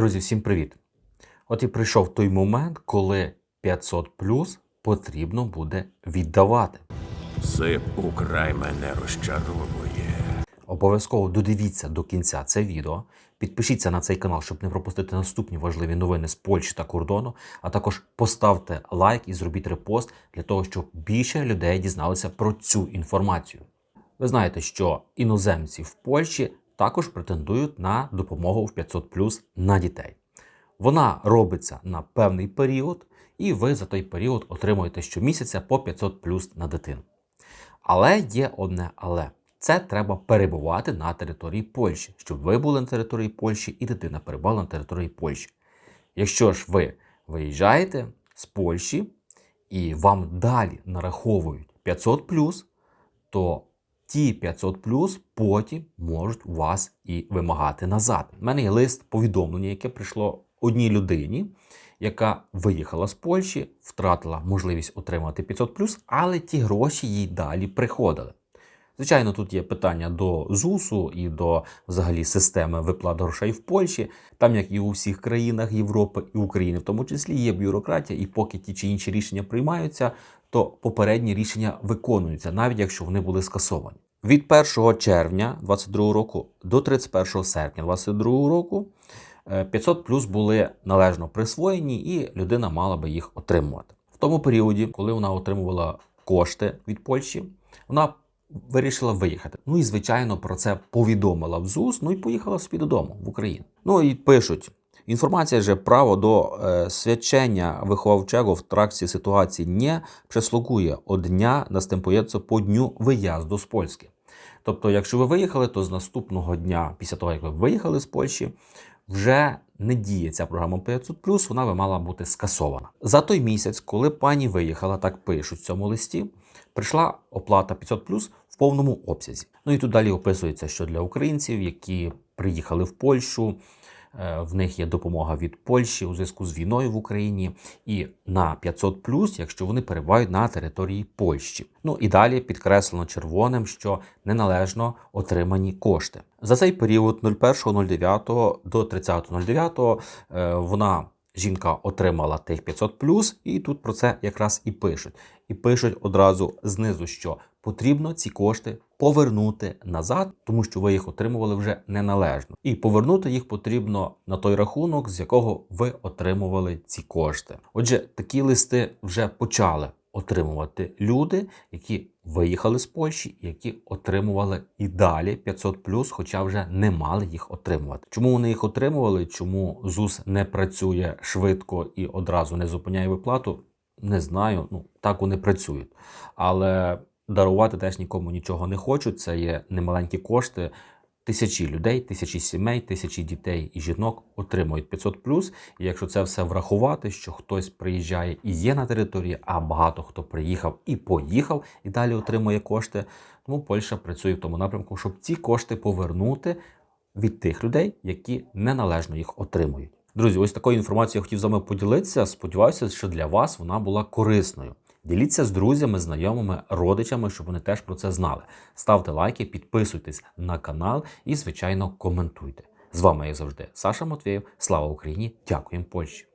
Друзі, всім привіт! От і прийшов той момент, коли 500 плюс потрібно буде віддавати. Сип украй мене розчаровує. Обов'язково додивіться до кінця це відео. Підпишіться на цей канал, щоб не пропустити наступні важливі новини з Польщі та кордону. А також поставте лайк і зробіть репост для того, щоб більше людей дізналися про цю інформацію. Ви знаєте, що іноземці в Польщі також претендують на допомогу в 500 на дітей. Вона робиться на певний період, і ви за той період отримуєте щомісяця по 500 на дитину. Але є одне але. Це треба перебувати на території Польщі, щоб ви були на території Польщі і дитина перебувала на території Польщі. Якщо ж ви виїжджаєте з Польщі і вам далі нараховують 500 то ті 500 потім можуть вас і вимагати назад. У мене є лист повідомлення, яке прийшло одній людині, яка виїхала з Польщі, втратила можливість отримати 500 але ті гроші їй далі приходили. Звичайно, тут є питання до ЗУСу і до взагалі системи виплат грошей в Польщі. Там, як і у всіх країнах Європи і України, в тому числі є бюрократія, і поки ті чи інші рішення приймаються, то попередні рішення виконуються, навіть якщо вони були скасовані. Від 1 червня 2022 року до 31 серпня 2022 року 500 плюс були належно присвоєні, і людина мала би їх отримувати. В тому періоді, коли вона отримувала кошти від Польщі, вона вирішила виїхати. Ну і звичайно про це повідомила в ЗУС. Ну і поїхала собі додому в Україну. Ну і пишуть. Інформація же право до е, свячення виховавчого в тракції ситуації не прислугує од дня настępująco по дню виїзду з Польщі. Тобто, якщо ви виїхали, то з наступного дня, після того як ви виїхали з Польщі, вже не діє ця програма 500+, вона би мала бути скасована. За той місяць, коли пані виїхала, так пишуть в цьому листі, прийшла оплата 500+, в повному обсязі. Ну і тут далі описується, що для українців, які приїхали в Польщу, в них є допомога від Польщі у зв'язку з війною в Україні, і на 500 якщо вони перебувають на території Польщі. Ну і далі підкреслено червоним, що неналежно отримані кошти. За цей період 01.09 до 30.09 е, вона. Жінка отримала тих 500 і тут про це якраз і пишуть. І пишуть одразу знизу, що потрібно ці кошти повернути назад, тому що ви їх отримували вже неналежно. І повернути їх потрібно на той рахунок, з якого ви отримували ці кошти. Отже, такі листи вже почали отримувати люди, які виїхали з Польщі, які отримували і далі 500 хоча вже не мали їх отримувати. Чому вони їх отримували? Чому ЗУС не працює швидко і одразу не зупиняє виплату? Не знаю. Ну так вони працюють, але дарувати теж нікому нічого не хочуть. Це є немаленькі кошти. Тисячі людей, тисячі сімей, тисячі дітей і жінок отримують 500 І якщо це все врахувати, що хтось приїжджає і є на території, а багато хто приїхав і поїхав, і далі отримує кошти. Тому Польща працює в тому напрямку, щоб ці кошти повернути від тих людей, які неналежно їх отримують. Друзі, ось такою інформацією я хотів з вами поділитися. Сподіваюся, що для вас вона була корисною. Діліться з друзями, знайомими, родичами, щоб вони теж про це знали. Ставте лайки, підписуйтесь на канал і, звичайно, коментуйте. З вами, як завжди, Саша Матвєєв. Слава Україні! Дякуємо Польщі!